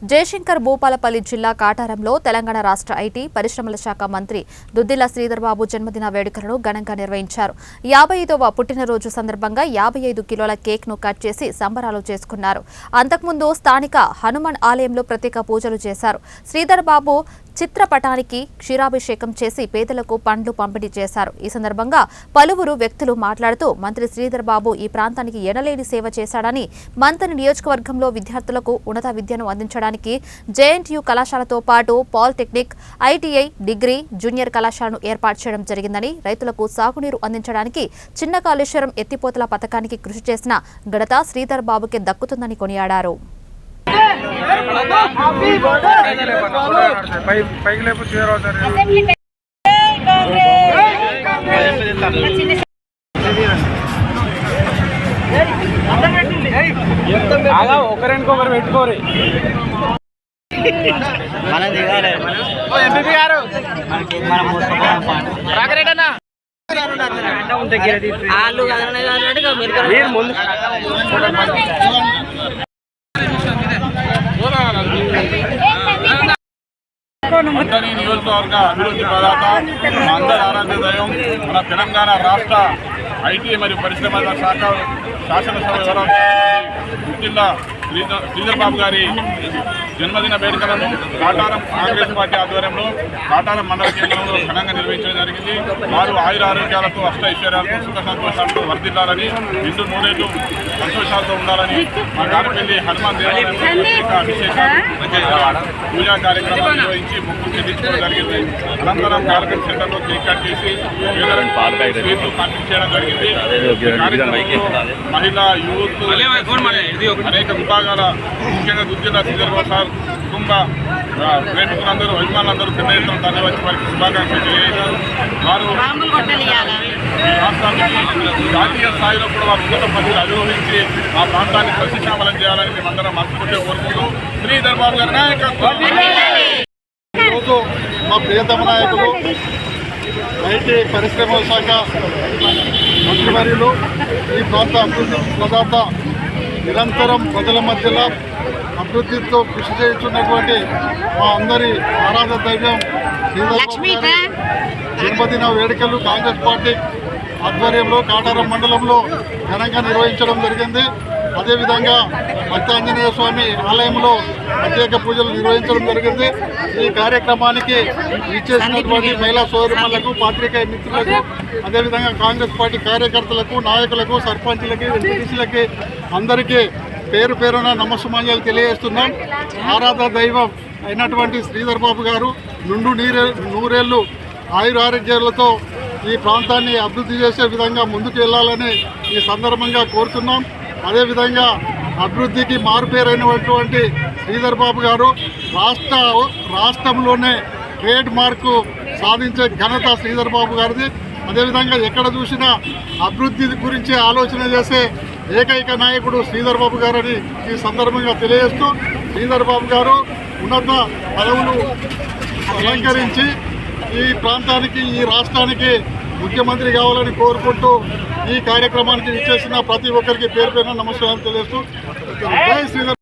జయశంకర్ భూపాలపల్లి జిల్లా కాటారంలో తెలంగాణ రాష్ట్ర ఐటీ పరిశ్రమల శాఖ మంత్రి దుద్దిల్ల శ్రీధర్ బాబు జన్మదిన వేడుకలను ఘనంగా నిర్వహించారు. యాభై ఐదవ పుట్టినరోజు సందర్భంగా యాభై ఐదు కిలోల కేక్ను కట్ చేసి సంబరాలు చేసుకున్నారు. అంతకుముందు స్థానిక హనుమాన్ ఆలయంలో ప్రత్యేక పూజలు చేశారు. శ్రీధర్ బాబు చిత్రపటానికి క్షీరాభిషేకం చేసి పేదలకు పండ్లు పంపిణీ చేశారు. ఈ సందర్భంగా పలువురు వ్యక్తులు మాట్లాడుతూ మంత్రి శ్రీధర్ బాబు ఈ ప్రాంతానికి ఎనలేని సేవ చేశాడని మంత్రి నియోజకవర్గంలో విద్యార్థులకు ఉన్నత విద్యను అందించడానికి జేఎన్టీయూ కళాశాలతో పాటు పాలిటెక్నిక్ ఐటీఐ డిగ్రీ జూనియర్ కళాశాలను ఏర్పాటు చేయడం జరిగిందని రైతులకు సాగునీరు అందించడానికి చిన్న కాళేశ్వరం ఎత్తిపోతల పథకానికి కృషి చేసిన ఘనత శ్రీధర్ బాబుకే దక్కుతుందని కొనియాడారు. పైకి లేపు చేరవుతారు ఒకరికొకరు పెట్టుకోరు మనం దిగాలి ఎంపీ గారు వాళ్ళు కదలనే కాదు మీరు ముందు మండలి నియోజకవర్గ అభివృద్ధి ప్రదాత మా అందరి ఆరాధ్య మన తెలంగాణ రాష్ట్ర ఐటీ మరియు పరిశ్రమల శాఖ శాసనసభ వివరాలు జిల్లా శ్రీధర్ బాబు గారి జన్మదిన వేడుకలను కాటారం కాంగ్రెస్ పార్టీ ఆధ్వర్యంలో కాటారం మండల కేంద్రంలో ఘనంగా నిర్వహించడం జరిగింది. వారు ఆయుర ఆరోగ్యాలతో అష్ట ఐశ్వర్యాలతో సుఖ సంతోషాలతో వర్ధిల్లాలని నిండు నూరేళ్ళు సంతోషాలతో ఉండాలని మా గారపల్లి హనుమాన్ అభిషేకాలు పూజా కార్యక్రమాలు నిర్వహించి మొక్కు చెల్లించడం జరిగింది. అనంతరం గారపల్లి సెంటర్లో కేక్ కట్ చేసి స్వీట్లు పంపిణీ చేయడం జరిగింది. మహిళా యూత్ అనేక విభాగాల ముఖ్యంగా గుర్తిన శ్రీధర్ సార్ కుటుంబ ప్రేమికులందరూ అభిమానులందరూ పెద్ద ఎత్తున తరలి వచ్చి వారికి శుభాకాంక్షలు తెలియజేశారు. వారు జాతీయ స్థాయిలో కూడా వారు ఉన్నత పదవులు అధిరోహించి ఆ ప్రాంతాన్ని సస్యశ్యామలం చేయాలని మేమందరం మనస్ఫూర్తిగా కోరుకుంటూ శ్రీధర్ బాబు గారి నాయకత్వం. ఈరోజు మా ప్రియతమ నాయకులు ఐటీ పరిశ్రమల శాఖ మంత్రివర్యులు ఈ ప్రాంత అభివృద్ధి ప్రదాత నిరంతరం ప్రజల మధ్యలో అభివృద్ధితో కృషి చేస్తున్నటువంటి మా అందరి ఆరాధ దైవం జన్మదిన వేడుకలు కాంగ్రెస్ పార్టీ ఆధ్వర్యంలో కాటారం మండలంలో ఘనంగా నిర్వహించడం జరిగింది. అదేవిధంగా మత్యాంజనేయ స్వామి ఆలయంలో ప్రత్యేక పూజలు నిర్వహించడం జరిగింది. ఈ కార్యక్రమానికి ఇచ్చేసినటువంటి మహిళా సోదరులకు పాత్రికేయ మిత్రులకు అదేవిధంగా కాంగ్రెస్ పార్టీ కార్యకర్తలకు నాయకులకు సర్పంచులకి ఎంపీసీలకి అందరికీ పేరు పేరున నమస్సుమాన్యాలు తెలియజేస్తున్నాం. ఆరాధ దైవం అయినటువంటి శ్రీధర్ బాబు గారు నుండు నీరే నూరేళ్ళు ఆయురారోగ్యాలతో ఈ ప్రాంతాన్ని అభివృద్ధి చేసే విధంగా ముందుకు వెళ్ళాలని ఈ సందర్భంగా కోరుతున్నాం. అదేవిధంగా అభివృద్ధికి మారుపేరైనటువంటి శ్రీధర్ బాబు గారు రాష్ట్ర రాష్ట్రంలోనే ట్రేడ్ మార్కు సాధించే ఘనత శ్రీధర్ బాబు గారిది. అదేవిధంగా ఎక్కడ చూసినా అభివృద్ధి గురించి ఆలోచన చేసే ఏకైక నాయకుడు శ్రీధర్ బాబు గారని ఈ సందర్భంగా తెలియజేస్తూ శ్రీధర్ బాబు గారు ఉన్నత పదవులు అలంకరించి ఈ ప్రాంతానికి ఈ రాష్ట్రానికి ముఖ్యమంత్రి కావాలని కోరుకుంటూ ఈ కార్యక్రమానికి ఇచ్చేసిన ప్రతి ఒక్కరికి పేరు పేరున నమస్కారం తెలియజేస్తూ జై శ్రీధర్